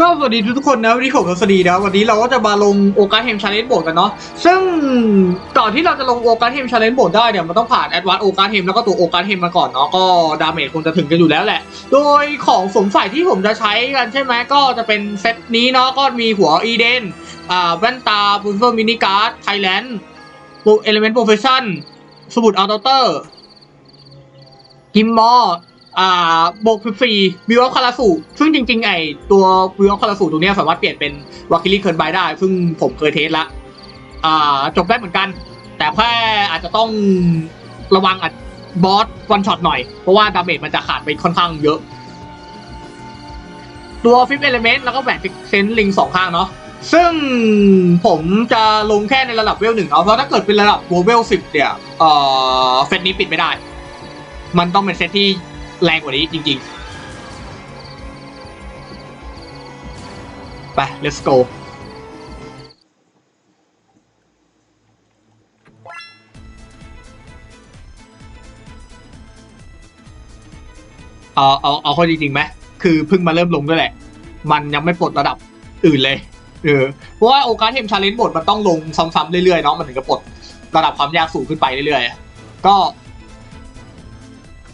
ก็สวัสดีทุกคนนะวันนี้ผมสวัสดีนะวันนี้เราก็จะมาลงโอกาสเทมชาเลนจ์โบดกันเนาะซึ่งก่อนที่เราจะลงโอกาสเทมชาเลนจ์โบดได้เนี่ยมันต้องผ่านแอดวานซ์โอกาสเทมแล้วก็ตัวโอกาสเทมมาก่อนเนาะก็ดาเมจคงจะถึงกันอยู่แล้วแหละ โดยของสมใส่ที่ผมจะใช้กันใช่ไหมก็จะเป็นเซตนี้เนาะก็มีหัวอีเดนอ่าแว่นตาบุนเฟอร์มินิการ์ดไทยแลนด์เอลิเมนต์โปรเฟชชั่นสมุดอัลเตอร์กิมมอร์ อ่าบกฟรีวิวออฟคาราสูซึ่งจริง ๆ ไอตัววิวออฟคาราสูตรงเนี้ยสามารถเปลี่ยนเป็นวาคิลี่เคิร์นไบได้ ซึ่งผมเคยเทสละอ่าจบได้เหมือนกัน แต่แค่อาจจะต้องระวังอัดบอสวันช็อตหน่อย เพราะว่าดาเมจมันจะขาดไปค่อนข้างเยอะ ตัวฟิฟเอลเมนต์แล้วก็แหวนฟิกเซนลิงสองข้างเนาะซึ่งผมจะลงแค่ในระดับเวลหนึ่งเอาเพราะถ้าเกิดเป็นระดับวเวลสิบเนี่ยเอ่อเซตนี้ปิดไม่ได้ มันต้องเป็นเซตที่ แรงกว่านี้จริงๆ ไป let's go เอาเอาเอาข้อจริงๆไหมคือเพิ่งมาเริ่มลงด้วยแหละ มันยังไม่ปลดระดับอื่นเลยเออเพราะว่าโอกาสเทมชาเลนจ์บทมันต้องลงซ้ำๆเรื่อยๆเนาะมันถึงจะปลดระดับความยากสูงขึ้นไปเรื่อยๆก็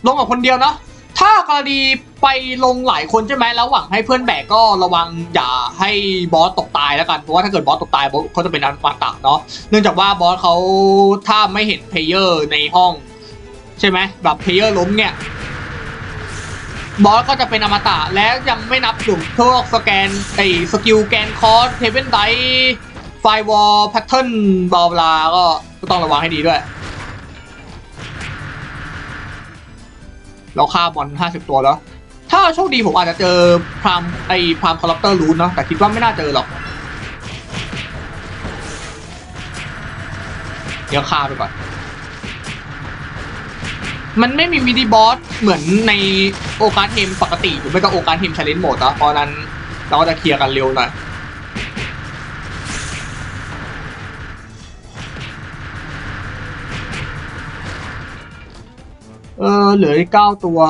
ลงกับคนเดียวเนาะ ถ้ากรณีไปลงหลายคนใช่ไหมแล้วหวังให้เพื่อนแบกก็ระวังอย่าให้บอสตกตายแล้วกันเพราะว่าถ้าเกิดบอสตกตายบอสเขาจะเป็นอันมาตะเนาะเนื่องจากว่าบอสเขาถ้าไม่เห็นเพลเยอร์ในห้อง ใช่ไหมแบบเพลเยอร์ล้มเนี่ยบอสก็จะเป็นอมตะและยังไม่นับถึงพวกสแกนไอ้สกิลแกนคอร์สเทเวนไดไฟวอลแพทเทิร์นบลาบลาก็ต้องระวังให้ดีด้วย เราฆ่าบอล50ตัวแล้ว ถ้าโชคดีผมอาจจะเจอพรามไอพรามคอร์รัปเตอร์รูนเนาะแต่คิดว่าไม่น่าเจอหรอกเดี๋ยวฆ่าไปก่อน มันไม่มีมินิบอสเหมือนในโอกาสเทมปกติหรือไม่ก็โอกาสเทมชาเลนจ์โหมดนะเพราะนั้นเราก็จะเคลียร์กันเร็วหน่อย เออเหลืออีกเก้าตัว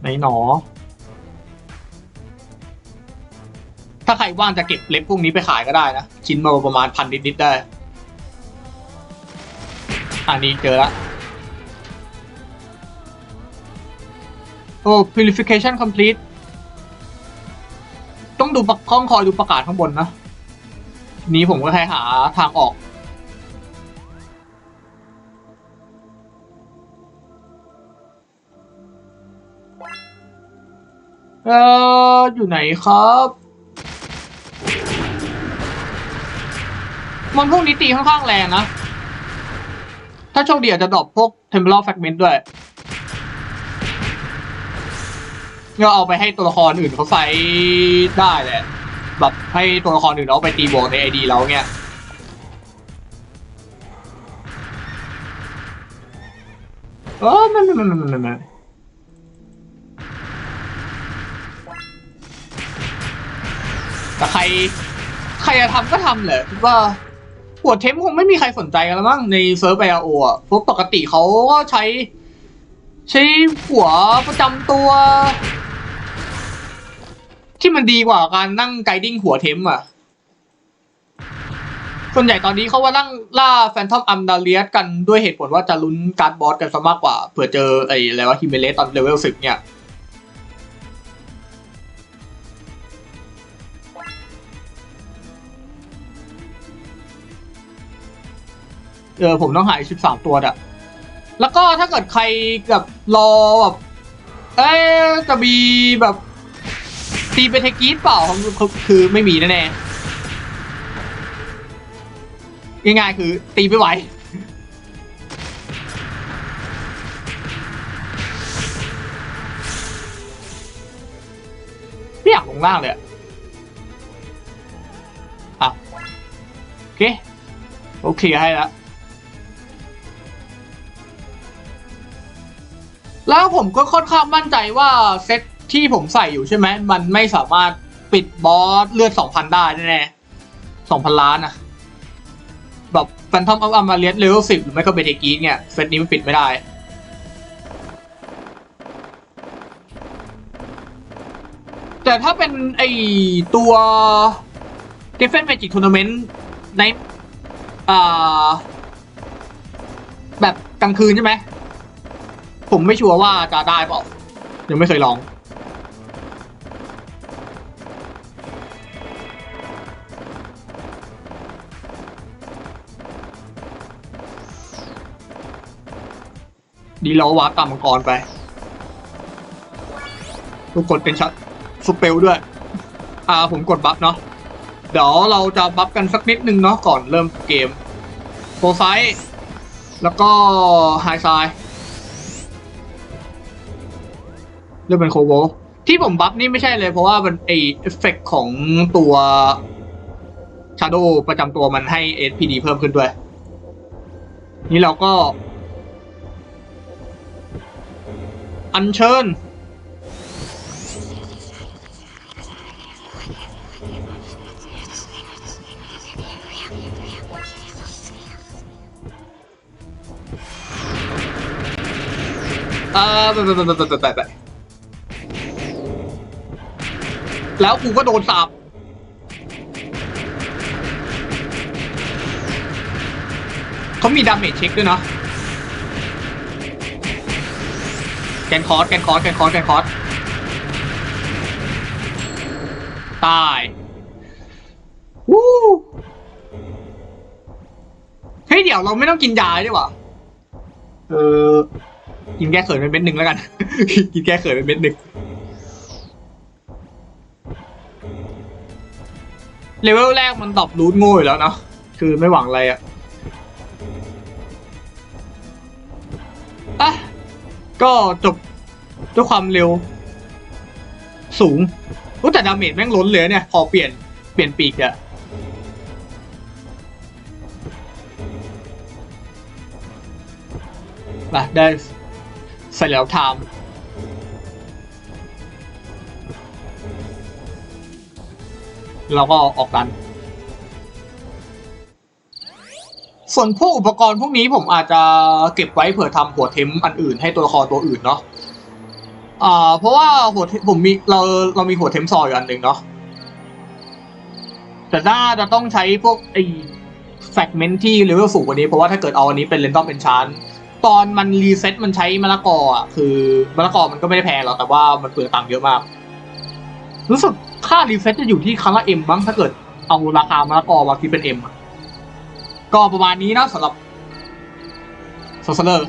ไหนหนอ ถ้าใครว่างจะเก็บเล็บพวกนี้ไปขายก็ได้นะ ชิ้นมาประมาณพันนิดๆได้ อันนี้เจอละโอ้ purification complete ต้องดูประข้องคอยดูประกาศข้างบนนะ นี้ผมก็แค่หาทางออก เอออยู่ไหนครับ มันพวกนี้ตีค่อนข้างแรงนะ ถ้าโชคดีอาจจะดรอปพวก temporal fragment ด้วยก็เอาไปให้ตัวละครอื่นเขาใช้ได้แหละ แบบให้ตัวละครอื่นเอาไปตีบวกในไอดีเราเนี่ยเออไม่ไม่ไม่ไม่ไแต่ใคร ใครจะทำก็ทำแหละคิดว่าหัวเทมคงไม่มีใครสนใจกันแล้วมั้งในเซิร์ฟไอโออะเพราะปกติเขาก็ใช้ ใช้หัวประจำตัว ที่มันดีกว่าการนั่งไกดิ้งหัวเทมอะส่วนใหญ่ตอนนี้เขาว่านั่งล่าแฟนทอมอัมดาเลียสกันด้วยเหตุผลว่าจะลุ้นการ์ดบอสกันซะมากกว่าเผื่อเจอไอ้อะไรวะฮิเมเลสตอนเลเวลสิบเนี่ย เออผมต้องหาชุดสามตัวอะแล้วก็ถ้าเกิดใครกับรอแบบเอ๊จะมีแบบตีเป็นเทกีสเปล่าคือไม่มีแน่ๆง่ายๆคือตีไม่ไหวไม่อยากลงล่างเลยอะอะโอเค โอเคให้แล้ว แล้วผมก็ค่อนข้างมั่นใจว่าเซตที่ผมใส่อยู่ใช่ไหมมันไม่สามารถปิดบอสเลือด2,000ได้แน่ๆ2,000ล้านอะแบบแฟนทอมอัพอามาเลียสเลเวล10หรือไม่ก็เบเทกีเนี่ยเซตนี้มันปิดไม่ได้แต่ถ้าเป็นไอตัว Defense Magic Tournament ในแบบกลางคืนใช่ไหม ผมไม่ชัวร์ว่าจะได้เปล่ายังไม่เคยลอง ดีแล้ววาร์ปตามมังกรไป ทุกคนเป็นชัดสเปลด้วย อ่าผมกดบัฟเนาะเดี๋ยวเราจะบัฟกันสักนิดนึงเนาะก่อนเริ่มเกมโปรไซส์แล้วก็ไฮไซ เริ่มเป็นโคโวที่ผมบัฟนี่ไม่ใช่เลยเพราะว่ามันไอเอฟเฟกของตัวชาโดประจำตัวมันให้ SPD เพิ่มขึ้นด้วย นี่เราก็ อัญเชิญ อ่าไปไปไปไปไปไป แล้วกูก็โดนสาบเขามีดาเมจเช็คด้วยเนาะแกนคอร์สแกนคอร์สแกนคอร์สแกนคอร์สตายวู้เฮ้ยเดี๋ยวเราไม่ต้องกินยาดีกว่าเออกินแก้เขินเป็นเม็ดหนึ่งแล้วกัน กินแก้เขินเป็นเม็ดหนึ่ง เลเวลแรกมันตอบรูทโง่อยู่แล้วเนาะคือไม่หวังอะไรอะอะก็จบด้วยความเร็ว สูงรู้แต่ดาเมจแม่งล้นเลยเนี่ย พอเปลี่ยนเปลี่ยนปีกอะมาได้ใส่แล้วไทม์ เราก็ออกกัน ส่วนพวกอุปกรณ์พวกนี้ผมอาจจะเก็บไว้เผื่อทำหัวเทมอันอื่นให้ตัวละครตัวอื่นเนาะอ่าเพราะว่าหัวผมมีเราเรามีหัวเทมซอยอยู่อันหนึ่งเนาะแต่น่าจะต้องใช้พวกไอ้แฟกเมนที่เลเวลสูงกว่านี้ เพราะว่าถ้าเกิดเอาอันนี้เป็นเรนดอมเป็นชานตอนมันรีเซ็ตมันใช้มะละกออะคือมะละกอมันก็ไม่ได้แพงหรอกแต่ว่ามันเปลืองตังค์เยอะมาก รู้สึกค่ารีเฟซจะอยู่ที่ครั้งละเอ็มบ้างถ้าเกิดเอาราคามะละกอมาคิดเป็นเอ็มก็ประมาณนี้นะสำหรับสซเลอร์